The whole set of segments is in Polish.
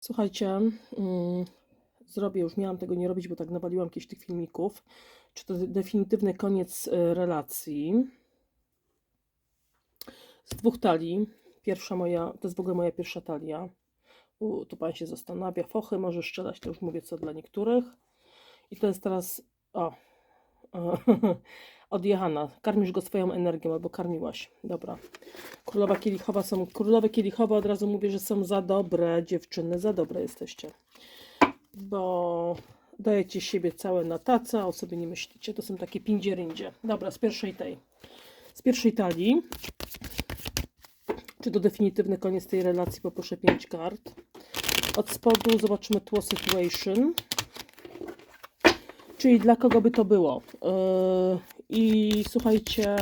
Słuchajcie, mm, zrobię, już miałam tego nie robić, bo tak nawaliłam jakieś tych filmików. Czy to de- definitywny koniec e, relacji? Z dwóch talii. Pierwsza moja, to jest w ogóle moja pierwsza talia. U, tu pan się zastanawia. Fochy może strzelać, to już mówię co dla niektórych. I to jest teraz, o, od Johana. Karmisz go swoją energią, albo karmiłaś. Dobra. Królowa Kielichowa są, królowe Kielichowe od razu mówię, że są za dobre dziewczyny, za dobre jesteście. Bo dajecie siebie całe na taca, o sobie nie myślicie. To są takie pindzieryndzie. Dobra, z pierwszej tej. Z pierwszej talii. Czy to definitywny koniec tej relacji? Poproszę pięć kart. Od spodu zobaczymy tło situation. Czyli dla kogo by to było? Yy, I słuchajcie,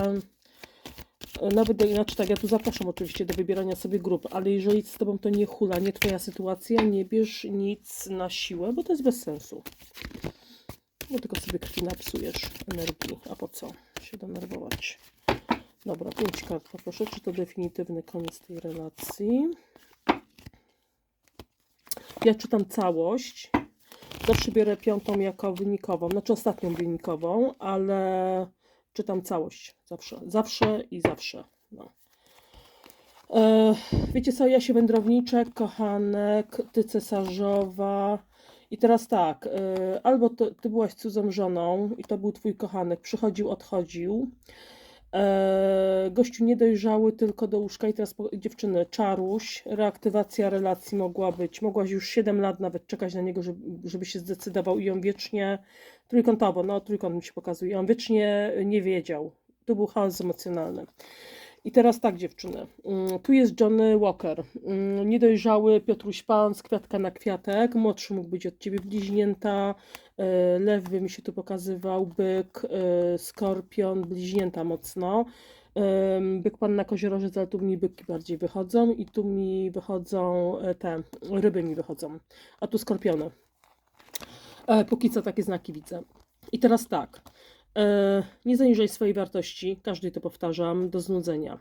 nawet inaczej tak, ja tu zapraszam oczywiście do wybierania sobie grup, ale jeżeli z tobą to nie hula, nie twoja sytuacja, nie bierz nic na siłę, bo to jest bez sensu. Bo tylko sobie krwi napsujesz energii, a po co się denerwować? Dobra, pięć kart poproszę. Czy to definitywny koniec tej relacji? Ja czytam całość. Zawsze biorę piątą jako wynikową, znaczy ostatnią wynikową, ale czytam całość. Zawsze, zawsze i zawsze. No. E, wiecie co, ja się wędrowniczek, kochanek, ty cesarzowa. I teraz tak, e, albo ty, ty byłaś cudzą żoną i to był twój kochanek, przychodził, odchodził. E, gościu niedojrzały tylko do łóżka i teraz po, dziewczyny, czaruś, reaktywacja relacji mogła być, mogłaś już 7 lat nawet czekać na niego, żeby, żeby się zdecydował i on wiecznie, trójkątowo, no trójkąt mi się pokazuje, on wiecznie nie wiedział, to był chaos emocjonalny. I teraz tak dziewczyny, mm, tu jest Johnny Walker, mm, niedojrzały Piotruś Pan z kwiatka na kwiatek, młodszy mógł być od ciebie bliźnięta, e, lew by mi się tu pokazywał, byk, e, skorpion, bliźnięta mocno, Em, byk pan na koziorożec, ale tu mi byki bardziej wychodzą i tu mi wychodzą e, te, ryby mi wychodzą, a tu skorpiony. E, póki co takie znaki widzę. I teraz tak. E, nie zaniżaj swojej wartości, każdej to powtarzam, do znudzenia.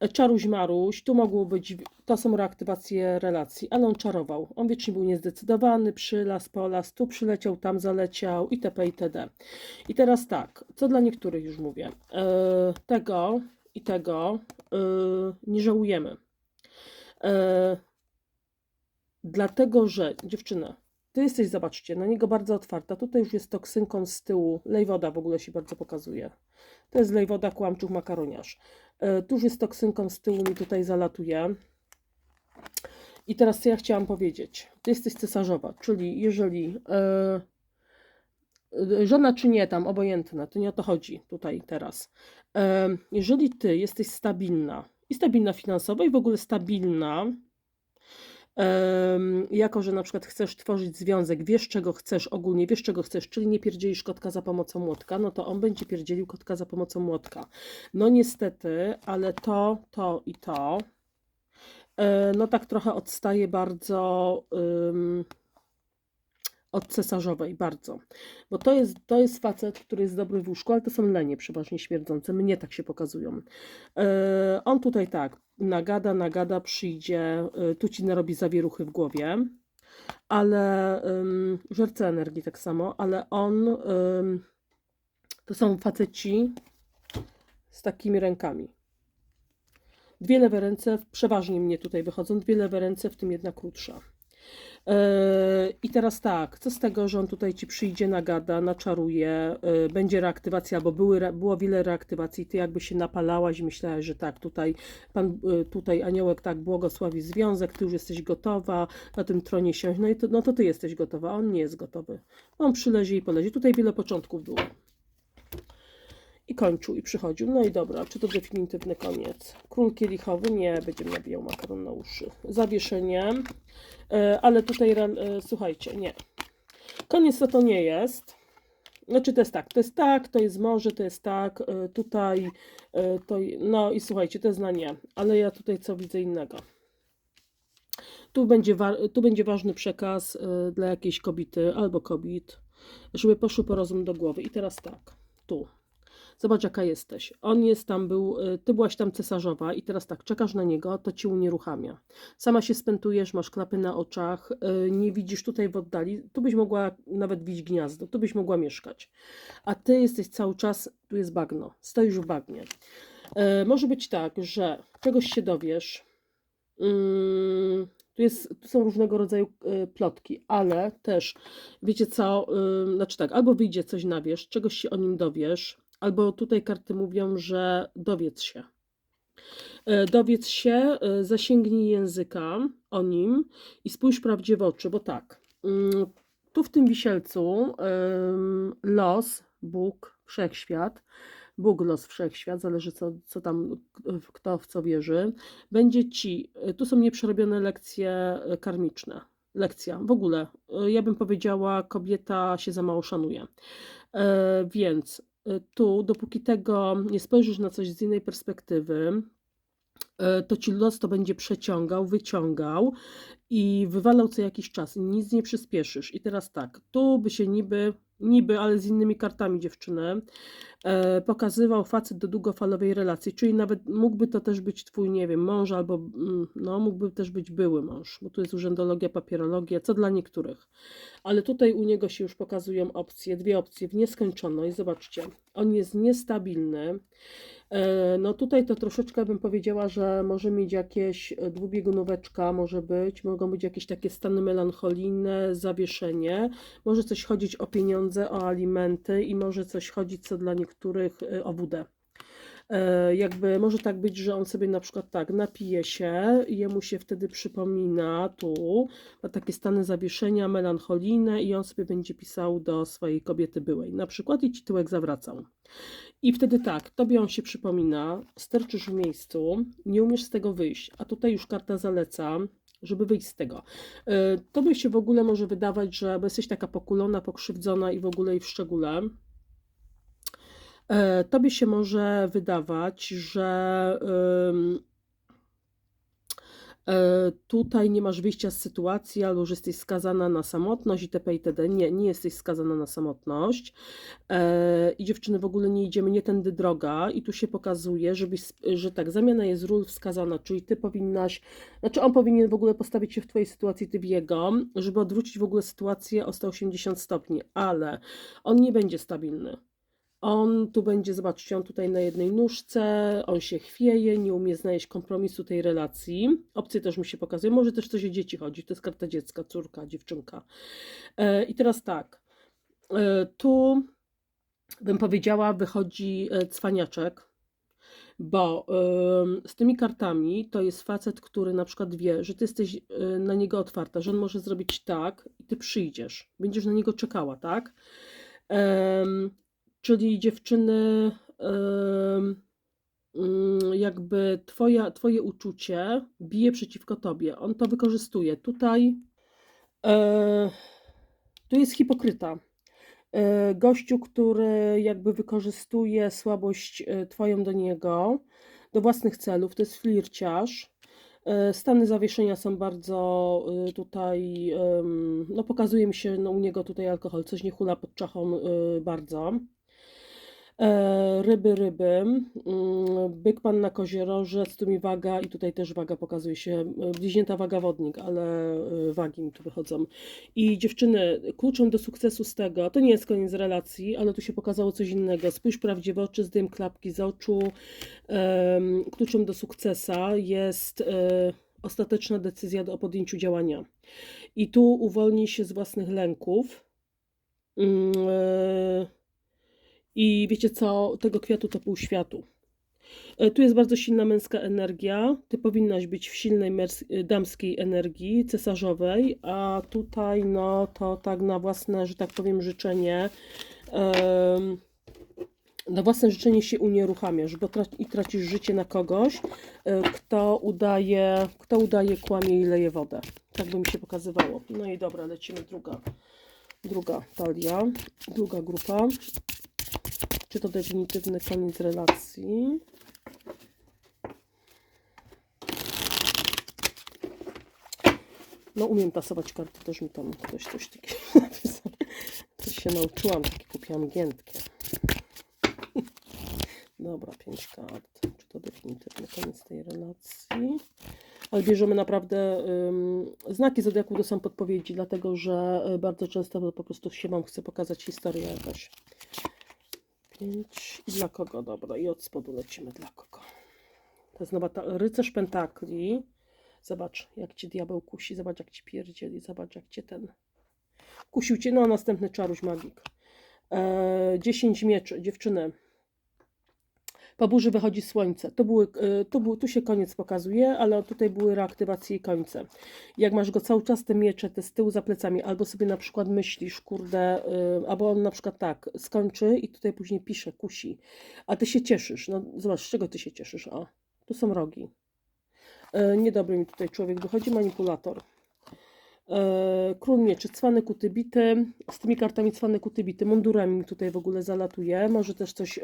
E, Czaruś Maruś, tu mogło być, to są reaktywacje relacji, ale on czarował. On wiecznie był niezdecydowany, przylas, polas, tu przyleciał, tam zaleciał, itp. itd. I teraz tak, co dla niektórych już mówię. E, tego i tego nie żałujemy. Dlatego, że dziewczyny, ty jesteś, zobaczcie, na niego bardzo otwarta. Tutaj już jest toksynką z tyłu. Lejwoda w ogóle się bardzo pokazuje. To jest lejwoda, kłamczuch, makaroniarz. E, tu już jest toksynką z tyłu, mi tutaj zalatuje. I teraz co ja chciałam powiedzieć. Ty jesteś cesarzowa, czyli jeżeli e, e, żona czy nie, tam obojętne, to nie o to chodzi tutaj teraz. Jeżeli ty jesteś stabilna i stabilna finansowo i w ogóle stabilna, jako, że na przykład chcesz tworzyć związek, wiesz czego chcesz ogólnie, wiesz czego chcesz, czyli nie pierdzielisz kotka za pomocą młotka, no to on będzie pierdzielił kotka za pomocą młotka. No niestety, ale to, to i to, e, no tak trochę odstaje bardzo od cesarzowej, bardzo. Bo to jest, to jest facet, który jest dobry w łóżku, ale to są lenie przeważnie śmierdzące, mnie tak się pokazują. E, on tutaj tak, nagada, nagada, przyjdzie, y, tu ci narobi zawieruchy w głowie, ale ym, żerce energii tak samo, ale on, ym, to są faceci z takimi rękami. Dwie lewe ręce, przeważnie mnie tutaj wychodzą, dwie lewe ręce, w tym jedna krótsza. Yy, I teraz tak, co z tego, że on tutaj ci przyjdzie, nagada, naczaruje, yy, będzie reaktywacja, bo były, było wiele reaktywacji, ty jakby się napalałaś myślałaś, że tak, tutaj pan, yy, tutaj aniołek tak błogosławi związek, ty już jesteś gotowa na tym tronie siąść, no i to, no to ty jesteś gotowa, on nie jest gotowy. On przylezie i polezie. Tutaj wiele początków było. I kończył i przychodził. No i dobra, czy to definitywny koniec? Król kielichowy? Nie, będzie nabijał makaron na uszy. Zawieszenie. E, ale tutaj, e, słuchajcie, nie. Koniec to to nie jest. Znaczy to jest tak, to jest tak, to jest może, to jest tak, e, tutaj, to, no i słuchajcie, to jest na nie. Ale ja tutaj co widzę innego. Tu będzie, tu będzie ważny przekaz dla jakiejś kobiety albo kobiet, żeby poszły po rozum do głowy. I teraz tak, tu. Zobacz, jaka jesteś. On jest tam, był, y, ty byłaś tam cesarzowa i teraz tak, czekasz na niego, to cię unieruchamia. Sama się spętujesz, masz klapy na oczach, y, nie widzisz tutaj w oddali, tu byś mogła nawet widzieć gniazdo, tu byś mogła mieszkać. A ty jesteś cały czas, tu jest bagno, stoisz w bagnie. Y, Może być tak, że czegoś się dowiesz, mm, tu, jest, tu są różnego rodzaju plotki, ale też, wiecie co, znaczy tak, albo wyjdzie coś na wierzch, czegoś się o nim dowiesz, albo tutaj karty mówią, że dowiedz się. Y, Dowiedz się, y, zasięgnij języka o nim i spójrz prawdzie w oczy, bo tak, mm, tu w tym wisielcu los, Bóg, wszechświat, Bóg, los, wszechświat, zależy co, co tam, kto w co wierzy, będzie ci, tu są nieprzerobione lekcje karmiczne, lekcja, w ogóle, ja bym powiedziała, kobieta się za mało szanuje. E, Więc tu, dopóki tego nie spojrzysz na coś z innej perspektywy, e, to ci los to będzie przeciągał, wyciągał i wywalał co jakiś czas i nic nie przyspieszysz. I teraz tak, tu by się niby, niby, ale z innymi kartami dziewczyny, pokazywał facet do długofalowej relacji, czyli nawet mógłby to też być twój, nie wiem, mąż albo, mm, no, mógłby też być były mąż, bo tu jest urzędologia, papierologia, co dla niektórych. Ale tutaj u niego się już pokazują opcje, dwie opcje w nieskończoność. Zobaczcie, on jest niestabilny. E, No tutaj to troszeczkę bym powiedziała, że może mieć jakieś e, dwubiegunóweczka, może być, mogą być jakieś takie stany melancholijne, zawieszenie, może coś chodzić o pieniądze, o alimenty i może coś chodzić co dla niektórych e, o wódę. E, Jakby może tak być, że on sobie na przykład tak napije się, jemu się wtedy przypomina tu, ma takie stany zawieszenia melancholijne i on sobie będzie pisał do swojej kobiety byłej, na przykład i ci tyłek zawracał. I wtedy tak, tobie on się przypomina, sterczysz w miejscu, nie umiesz z tego wyjść, a tutaj już karta zaleca, żeby wyjść z tego. E, Tobie się w ogóle może wydawać, że jesteś taka pokulona, pokrzywdzona i w ogóle i w szczególe. E, Tobie się może wydawać, że e, tutaj nie masz wyjścia z sytuacji, albo że jesteś skazana na samotność itp. itd. Nie, nie jesteś skazana na samotność. E, I dziewczyny w ogóle nie idziemy, nie tędy droga. I tu się pokazuje, żebyś, że tak, zamiana jest ról wskazana, czyli ty powinnaś, znaczy on powinien w ogóle postawić się w twojej sytuacji, ty w jego, żeby odwrócić w ogóle sytuację o 180 stopni, ale on nie będzie stabilny. On tu będzie, zobaczcie, on tutaj na jednej nóżce, on się chwieje, nie umie znaleźć kompromisu tej relacji. Opcje też mi się pokazują, może też coś o dzieci chodzi, to jest karta dziecka, córka, dziewczynka. E, I teraz tak, e, tu bym powiedziała, wychodzi e, cwaniaczek, bo z tymi kartami to jest facet, który na przykład wie, że ty jesteś na niego otwarta, że on może zrobić tak i ty przyjdziesz, będziesz na niego czekała, tak? Czyli dziewczyny, mm, jakby twoja, twoje uczucie bije przeciwko tobie. On to wykorzystuje. Tutaj e, tu jest hipokryta. E, Gościu, który jakby wykorzystuje słabość e, twoją do niego, do własnych celów, to jest flirciarz. Stany zawieszenia są bardzo tutaj, no pokazuje mi się no, u niego tutaj alkohol, coś nie hula pod czachą bardzo. E, Ryby, ryby, mm, byk pan na kozierożec, tu mi waga i tutaj też waga pokazuje się, e, bliźnięta waga wodnik, ale e, wagi mi tu wychodzą. I dziewczyny, kluczem do sukcesu z tego, to nie jest koniec relacji, ale tu się pokazało coś innego. Spójrz prawdzie w oczy, zdejm klapki z oczu. Em, Kluczem do sukcesa jest ostateczna decyzja o podjęciu działania. I tu uwolnij się z własnych lęków. E, I wiecie co, tego kwiatu to pół światu. E, Tu jest bardzo silna męska energia. Ty powinnaś być w silnej y, damskiej energii, cesarzowej, a tutaj no to tak na własne, że tak powiem, życzenie. em, na własne życzenie się unieruchamiasz, bo trac- i tracisz życie na kogoś, e, kto udaje, kto udaje, kłamie i leje wodę. Tak by mi się pokazywało. No i dobra, lecimy druga, druga talia, druga grupa. Czy to definitywny koniec relacji? No umiem tasować karty, też mi tam ktoś coś takiego napisał. Coś się nauczyłam, takie kupiłam giętkie. Dobra, pięć kart. Czy to definitywny koniec tej relacji? Ale bierzemy naprawdę ym, znaki zodiaku to są podpowiedzi, dlatego że y, bardzo często to po prostu się Wam chce pokazać historię jakaś. Pięć. I dla kogo? Dobra, i od spodu lecimy dla kogo. To jest nowa ta rycerz pentakli. Zobacz, jak cię diabeł kusi, zobacz, jak ci pierdzieli, zobacz, jak cię ten. Kusił cię, no następny czaruś magik. E, 10 mieczy, dziewczyny. Po burzy wychodzi słońce. To były, e, tu, był, tu się koniec pokazuje, ale tutaj były reaktywacje i końce. Jak masz go cały czas te miecze, te z tyłu za plecami, albo sobie na przykład myślisz, kurde, y, albo on na przykład tak, skończy i tutaj później pisze, kusi, a ty się cieszysz. No zobacz, z czego ty się cieszysz? O, tu są rogi. E, niedobry mi tutaj człowiek wychodzi, manipulator. E, Król mieczy, cwany kuty bity, z tymi kartami cwany kuty bity, mundurami mi tutaj w ogóle zalatuje, może też coś e,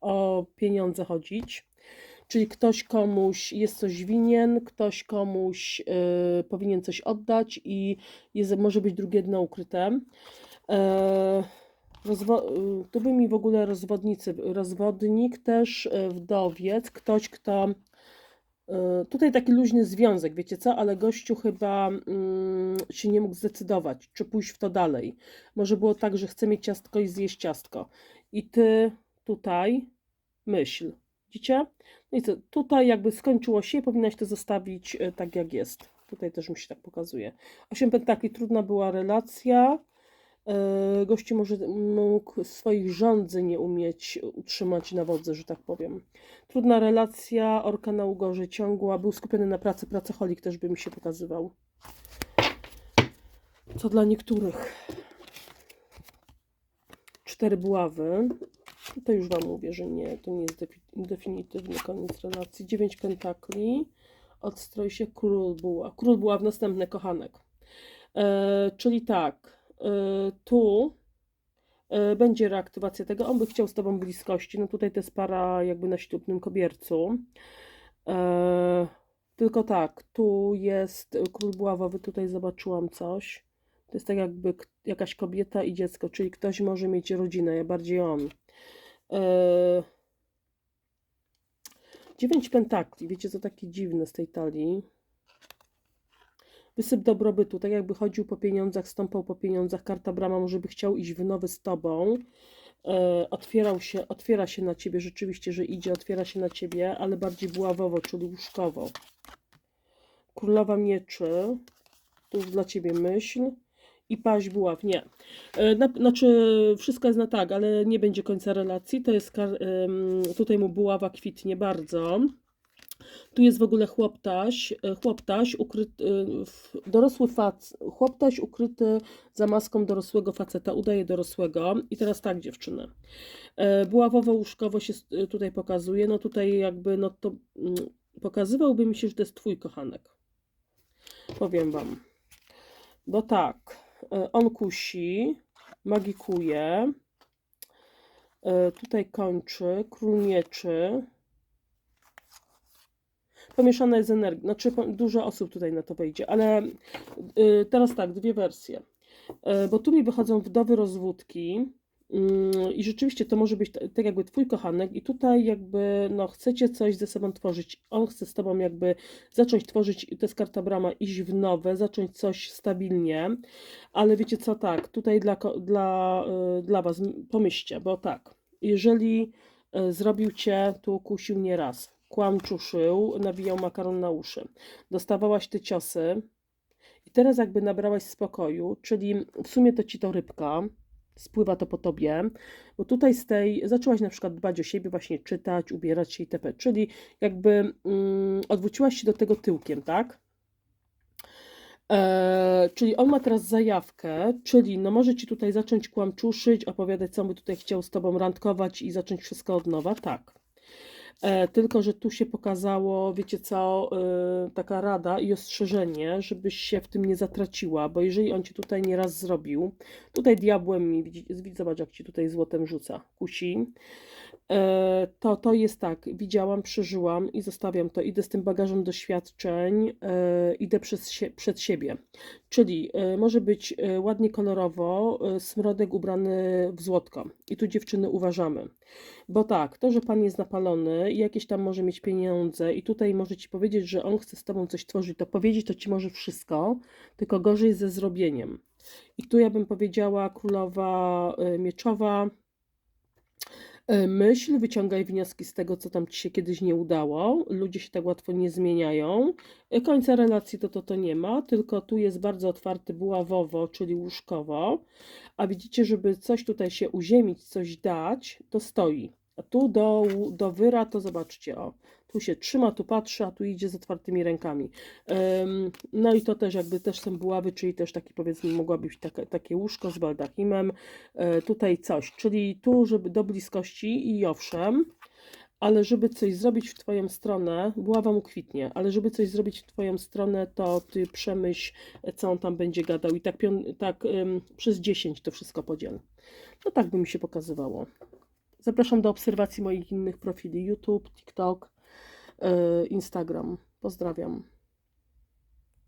o pieniądze chodzić. Czyli ktoś komuś jest coś winien, ktoś komuś y, powinien coś oddać i jest, może być drugie dno ukryte. E, rozwo- y, tu by mi w ogóle rozwodnicy, rozwodnik też, y, wdowiec, ktoś kto y, Tutaj taki luźny związek, wiecie co, ale gościu chyba mm, się nie mógł zdecydować, czy pójść w to dalej. Może było tak, że chce mieć ciastko i zjeść ciastko. I ty tutaj myśl. Widzicie? No i co, tutaj jakby skończyło się, powinnaś to zostawić e, tak jak jest. Tutaj też mi się tak pokazuje. Osiem pentakli, trudna była relacja. E, Gościu może mógł swoich rządzy nie umieć utrzymać na wodze, że tak powiem. Trudna relacja, orka na ugorze ciągła, był skupiony na pracy, pracocholik też by mi się pokazywał. Co dla niektórych. Cztery buławy. To już Wam mówię, że nie, to nie jest defi- definitywny koniec relacji. Dziewięć pentakli, odstroj się król buła. Król buła w następny kochanek. E, czyli tak, e, tu e, będzie reaktywacja tego. On by chciał z Tobą bliskości. No tutaj to jest para jakby na ślubnym kobiercu. E, tylko tak, tu jest król buławowy, tutaj zobaczyłam coś. To jest tak jakby jakaś kobieta i dziecko, czyli ktoś może mieć rodzinę, bardziej on. Eee, Dziewięć pentakli, wiecie co takie dziwne z tej talii. Wysyp dobrobytu, tak jakby chodził po pieniądzach, stąpał po pieniądzach, karta brama może by chciał iść w nowy z tobą. E, otwierał się, otwiera się na ciebie, rzeczywiście, że idzie, otwiera się na ciebie, ale bardziej buławowo, czyli łóżkowo. Królowa mieczy, to już dla ciebie myśl. I paść buław, nie. E, Na, znaczy, wszystko jest na tak, ale nie będzie końca relacji. To jest, tutaj mu buława kwitnie bardzo. Tu jest w ogóle chłoptaś, e, chłoptaś ukryty, e, dorosły fac, chłoptaś ukryty za maską dorosłego faceta, udaje dorosłego. I teraz tak, dziewczyny. Buławowo łóżkowo się tutaj pokazuje. No tutaj jakby, no to mm, pokazywałby mi się, że to jest twój kochanek. Powiem wam. Bo tak, on kusi, magikuje. E, Tutaj kończy, król mieczy. Pomieszana jest energia, znaczy dużo osób tutaj na to wejdzie, ale y, teraz tak, dwie wersje. E, Bo tu mi wychodzą wdowy rozwódki i rzeczywiście to może być tak jakby twój kochanek i tutaj jakby no chcecie coś ze sobą tworzyć. On chce z tobą jakby zacząć tworzyć, to jest karta brama, iść w nowe, zacząć coś stabilnie, ale wiecie co, tak, tutaj dla, dla, y, dla was pomyślcie, bo tak, jeżeli y, zrobił cię, tu kusił nie raz, kłamczuszył, nawijał makaron na uszy, dostawałaś te ciosy i teraz jakby nabrałaś spokoju, czyli w sumie to ci to rybka, spływa to po tobie, bo tutaj z tej zaczęłaś na przykład dbać o siebie, właśnie czytać, ubierać się itp., czyli jakby mm, odwróciłaś się do tego tyłkiem, tak? E, czyli on ma teraz zajawkę, czyli no może ci tutaj zacząć kłamczuszyć, opowiadać, co by tutaj chciał z tobą randkować i zacząć wszystko od nowa, tak. E, tylko, że tu się pokazało, wiecie co, e, taka rada i ostrzeżenie, żebyś się w tym nie zatraciła, bo jeżeli on cię tutaj nieraz zrobił, tutaj diabłem mi, zobacz jak ci tutaj złotem rzuca, kusi, to, to jest tak, widziałam, przeżyłam i zostawiam to. Idę z tym bagażem doświadczeń, e, idę przez sie, przed siebie. Czyli e, może być e, ładnie kolorowo, e, smrodek ubrany w złotko. I tu dziewczyny uważamy. Bo tak, to, że pan jest napalony i jakieś tam może mieć pieniądze i tutaj może ci powiedzieć, że on chce z tobą coś tworzyć, to powiedzieć to ci może wszystko, tylko gorzej ze zrobieniem. I tu ja bym powiedziała królowa e, mieczowa, E, Myśl, wyciągaj wnioski z tego, co tam ci się kiedyś nie udało. Ludzie się tak łatwo nie zmieniają. E, Końca relacji to, to to nie ma, tylko tu jest bardzo otwarty buławowo, czyli łóżkowo. A widzicie, żeby coś tutaj się uziemić, coś dać, to stoi. A tu do, do wyra to zobaczcie, o. Tu się trzyma, tu patrzy, a tu idzie z otwartymi rękami. No i to też jakby też są buławy, czyli też taki powiedzmy mogła być taka, takie łóżko z baldachimem. E, tutaj coś, czyli tu, żeby do bliskości i owszem, ale żeby coś zrobić w Twoją stronę, buława mu kwitnie, ale żeby coś zrobić w Twoją stronę, to Ty przemyśl, co on tam będzie gadał i tak, tak ym, przez 10 to wszystko podziel. No tak by mi się pokazywało. Zapraszam do obserwacji moich innych profili YouTube, TikTok, Instagram. Pozdrawiam.